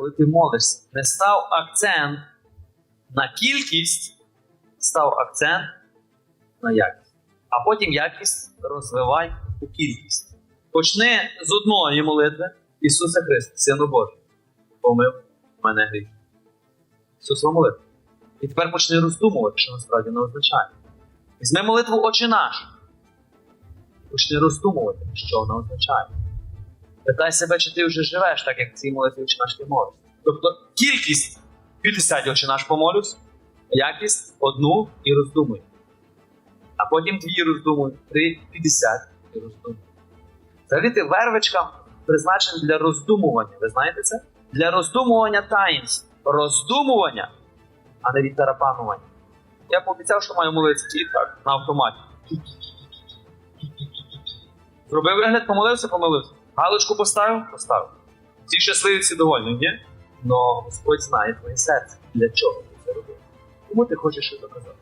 коли ти молишся, не став акцент на кількість, став акцент на якість. А потім якість розвивай у кількість. Почни з одної молитви Ісуса Христа, Сину Божий, помив мене гріх. Ісусова молитва. І тепер почни роздумувати, що насправді не означає. Візьми молитву Отче наш. Почни роздумувати, що вона означає. Питай себе, чи ти вже живеш так, як цій молитві наш ти молишся. Тобто кількість 50 Отче наш помолюсь, якість одну і роздумуй. А потім дві роздумуй, три, 50 і роздумуй. Взагалі ти вервичка призначений для роздумування. Ви знаєте це? Для роздумування таїнств. Роздумування, а не відтарапанування. Я пообіцяв, що маю молитися і так, на автоматі. Зробив вигляд, помолився, помолився. Галочку поставив, поставив. Всі щасливі, всі довольні, ні? Но Господь знає твоє серце. Для чого ти це робив? Кому ти хочеш що доказати?